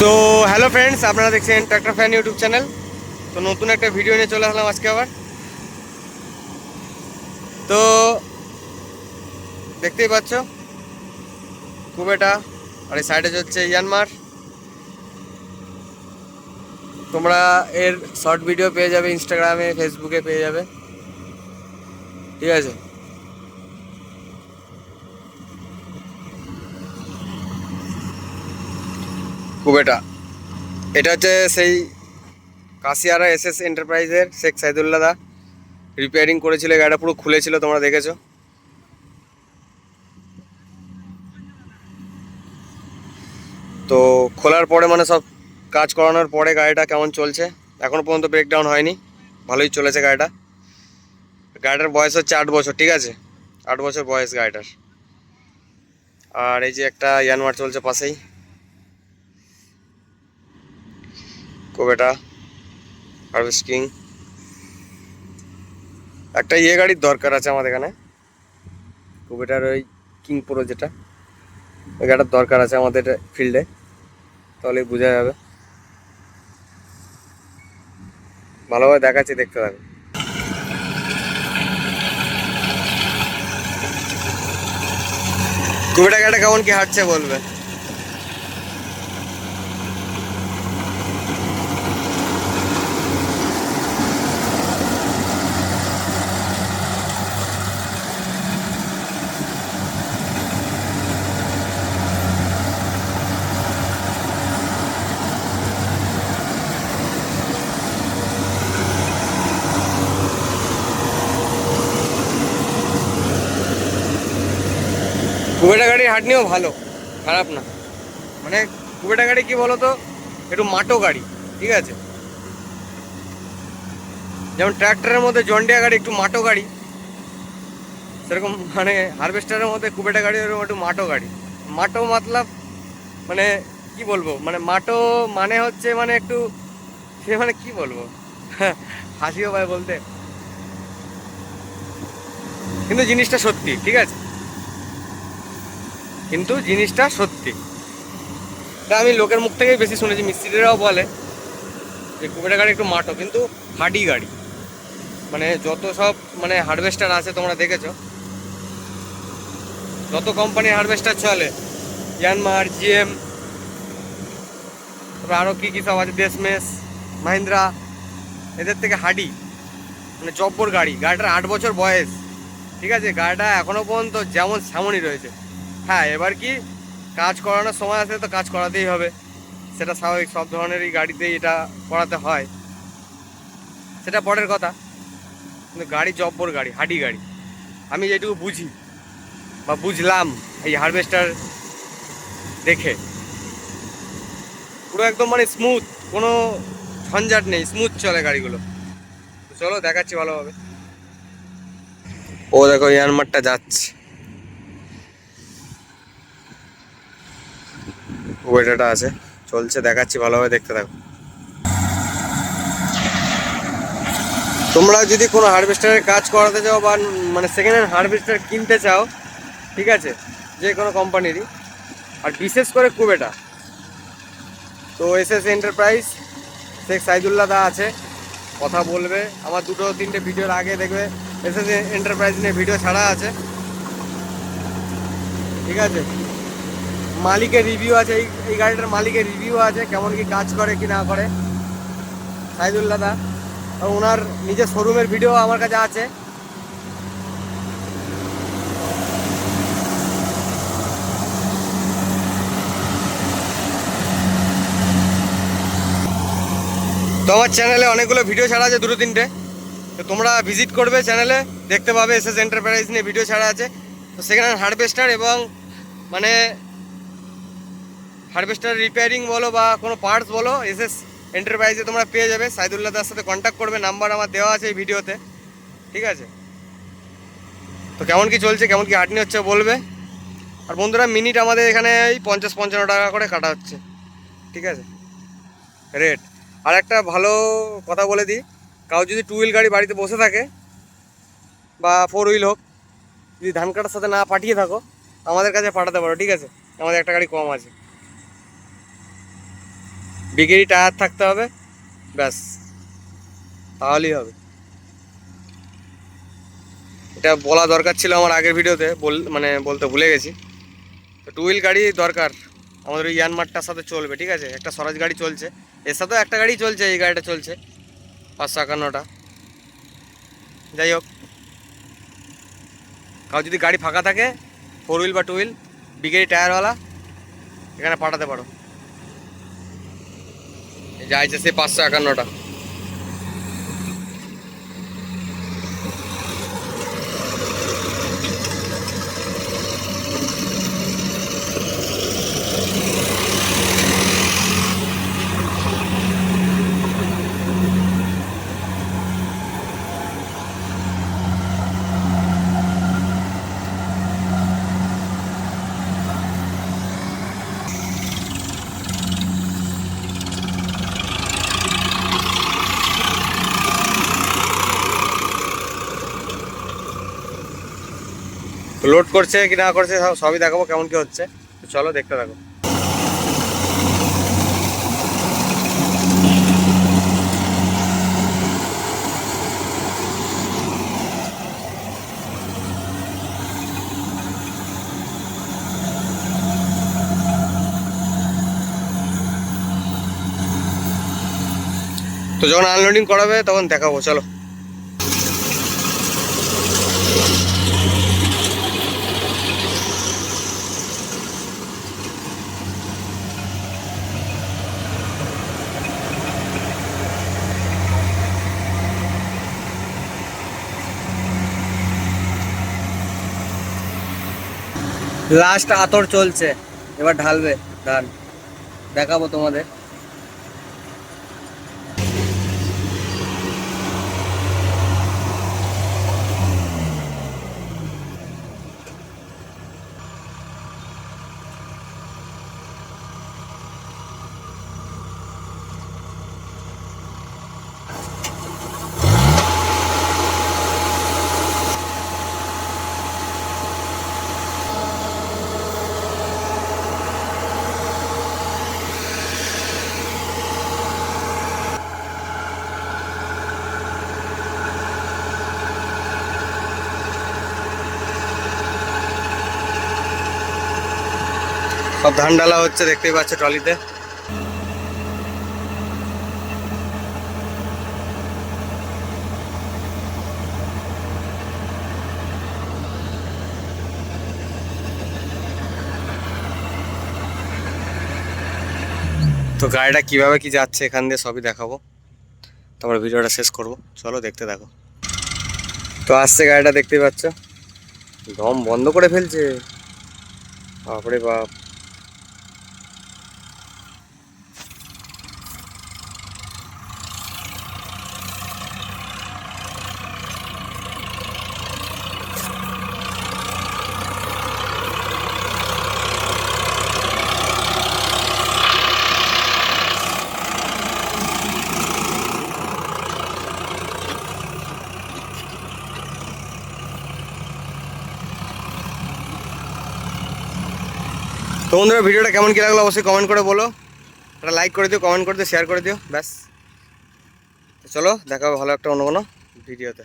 তো hello friends, আপনারা দেখছেন ট্র্যাক্টর ফ্যান ইউটিউব চ্যানেল। তো নতুন একটা ভিডিও নিয়ে চলে আসলাম আজকে আবার। তো দেখতেই পাচ্ছ কুবেটা আর এই সাইডে হচ্ছে ইয়ানমার তোমরা এর শর্ট ভিডিও পেয়ে যাবে ইনস্টাগ্রামে ফেসবুকে পেয়ে যাবে। ঠিক আছে? কুবেটা এটা। হচ্ছে সেই কাশিয়ারা এস এস এন্টারপ্রাইজের শেখ সাইদুল্লাহ দা। রিপেয়ারিং করেছিল গাড়িটা পুরো খুলেছিল, তোমরা দেখেছ। তো খোলার পরে মানে সব কাজ করানোর পরে গাড়িটা কেমন চলছে এখনও পর্যন্ত ব্রেকডাউন হয়নি। ভালোই চলেছে গাড়িটা। গাড়িটার বয়স হচ্ছে আট বছর, ঠিক আছে? আট বছর বয়স গাড়িটার। আর এই যে একটা ইয়ানমার চলছে পাশেই। Kubota, harvesting. একটা ইয়ে গাড়ির দরকার আছে আমাদের এখানে। কোবেটার ওই কিং প্রো যেটা, ওই গাড়িটার দরকার আছে আমাদের ফিল্ডে তাহলে বোঝা যাবে। ভালোভাবে দেখাচ্ছি, দেখতে থাকো কুবেটা গাড়িটা কেমন কি হাঁটছে বলবে? হাঁটনিও ভালো, খারাপ না। মানে কুবেটা গাড়ি কি বলতো, একটু মাটো গাড়ি, ঠিক আছে? যেমন ট্র্যাক্টরের মধ্যে জন্ডিয়া গাড়ি একটু মাটো গাড়ি, সেরকম মানে হারভেস্টারের মধ্যে কুবেটা গাড়ি ওরকম একটু মাটো গাড়ি। মাটো মতলব মানে কি বলব মানে মাটো মানে হচ্ছে মানে একটু, সে মানে কি বলব, হাসিও পায় বলতে। কিন্তু জিনিসটা সত্যি, ঠিক আছে? কিন্তু জিনিসটা সত্যি। তা আমি লোকের মুখ থেকেই বেশি শুনেছি, মিস্ত্রিরাও বলে যে কুবেটা গাড়ি একটু মাটো, কিন্তু হাডি গাড়ি। মানে যত সব মানে হারভেস্টার আছে তোমরা দেখেছ, যত কোম্পানির হারভেস্টার চলে ইয়ানমার জিএম তারপর আরও কী কী সব আছে দেশমেস মাহিন্দ্রা এদের থেকে হাডি মানে জব্বর গাড়ি, গাড়িটার আট বছর বয়স, ঠিক আছে? গাড়িটা এখনও পর্যন্ত যেমন সেমনই রয়েছে। হ্যাঁ এবার কি কাজ করানোর সময় আসলে তো কাজ করাতেই হবে। সেটা স্বাভাবিক, সব ধরনেরই গাড়িতেই এটা করাতে হয়। সেটা পরের কথা। কিন্তু গাড়ি জব্বর গাড়ি হাডি গাড়ি। আমি যেটুকু বুঝি বা বুঝলাম এই হারভেস্টার দেখে। পুরো একদম মানে স্মুথ কোনো ঝঞ্ঝাট নেই স্মুথ চলে গাড়িগুলো। চলো দেখাচ্ছি ভালোভাবে। ও দেখো, ইয়ানমারটা যাচ্ছে। ওয়েটাটা আছে। চলছে, দেখাচ্ছি, ভালোভাবে দেখতে থাকো। তোমরা যদি কোনো হারভেস্টারের কাজ করাতে চাও বা মানে সেকেন্ড হ্যান্ড হারভেস্টার কিনতে চাও, ঠিক আছে? যে কোনো কোম্পানিরই আর বিশেষ করে কুবেটা। তো S S Enterprise Sheikh Saidullah দা আছে, কথা বলবে। আমার দুটো তিনটে ভিডিওর আগে দেখবে। এস এস এন্টারপ্রাইজ নিয়ে ভিডিও ছাড়া আছে। ঠিক আছে? মালিকের রিভিউ আছে, এই এই গাড়িটার মালিকের রিভিউ আছে, কেমন কি কাজ করে কি না করে। সাইদুল্লাহ দা ওনার নিজের শোরুমের ভিডিও আমার কাছে আছে। তো আমার চ্যানেলে অনেকগুলো ভিডিও ছাড়া আছে, দুটো তিনটে। তো তোমরা ভিজিট করবে চ্যানেলে দেখতে পাবে এস এস এন্টারপ্রাইজ নিয়ে ভিডিও ছাড়া আছে। তো সেখানে হারভেস্টার এবং মানে হারভেস্টার রিপেয়ারিং বলো বা কোনো পার্টস বলো এস এস এন্টারপ্রাইজে তোমরা পেয়ে যাবে। সাইদুল্লাহ দার সাথে কন্ট্যাক্ট করবে নাম্বার আমার দেওয়া আছে এই ভিডিওতে। ঠিক আছে? তো কেমন কি চলছে, কেমন কি হাঁটনি হচ্ছে বলবে। আর বন্ধুরা মিনিট আমাদের এখানে এই পঞ্চাশ পঞ্চান্ন টাকা করে কাটা হচ্ছে। ঠিক আছে? রেট আর একটা ভালো কথা বলে দিই কাউ যদি টু হুইল গাড়ি বাড়িতে বসে থাকে, বা ফোর হুইল হোক, যদি ধান কাটার সাথে না পাঠিয়ে থাকো, আমাদের কাছে পাঠাতে পারো, ঠিক আছে? আমাদের একটা গাড়ি কম আছে। বিগেরি টায়ার থাকতে হবে, ব্যাস, তাহলেই হবে। এটা বলা দরকার ছিল আমার আগের ভিডিওতে, বল মানে বলতে ভুলে গেছি। তো টু হুইল গাড়ি দরকার, আমাদের ওই ইয়ানমারটার সাথে চলবে, ঠিক আছে? একটা স্বরাজ গাড়ি চলছে, এর সাথেও একটা গাড়ি চলছে, এই গাড়িটা চলছে, পাঁচশো একান্নটা। যাই হোক কাউ যদি গাড়ি ফাঁকা থাকে ফোর হুইল বা টু হুইল বিগেরি টায়ারওয়ালা, এখানে পাঠাতে পারো। যে আইছে সে পাঁচশো একান্নটা। লোড করছে কি না করছে সব- সবই দেখাবো কেমন কি হচ্ছে। চলো দেখতে থাকো। তো যখন আনলোডিং করাবে, তখন দেখাবো, চলো। লাস্ট আতর চলছে। এবার ঢালবে ধান দেখাবো তোমাদের। সব ধান ডালা হচ্ছে, দেখতেই পাচ্ছ ট্রলিতে। তো গাড়িটা কীভাবে কি যাচ্ছে, এখান দিয়ে সবই দেখাবো। তারপর ভিডিওটা শেষ করব। চলো দেখতে থাকো। তো আসছে গাড়িটা, দেখতেই পাচ্ছ। দম বন্ধ করে ফেলছে। বাপরে বাপ। তো বন্ধুরা, ভিডিওটা কেমন কী লাগল অবশ্যই কমেন্ট করে বলো। একটা লাইক করে দিও কমেন্ট করে দিও শেয়ার করে দিও, ব্যাস। চলো, দেখা হবে ভালো একটা অন্য কোনো ভিডিওতে।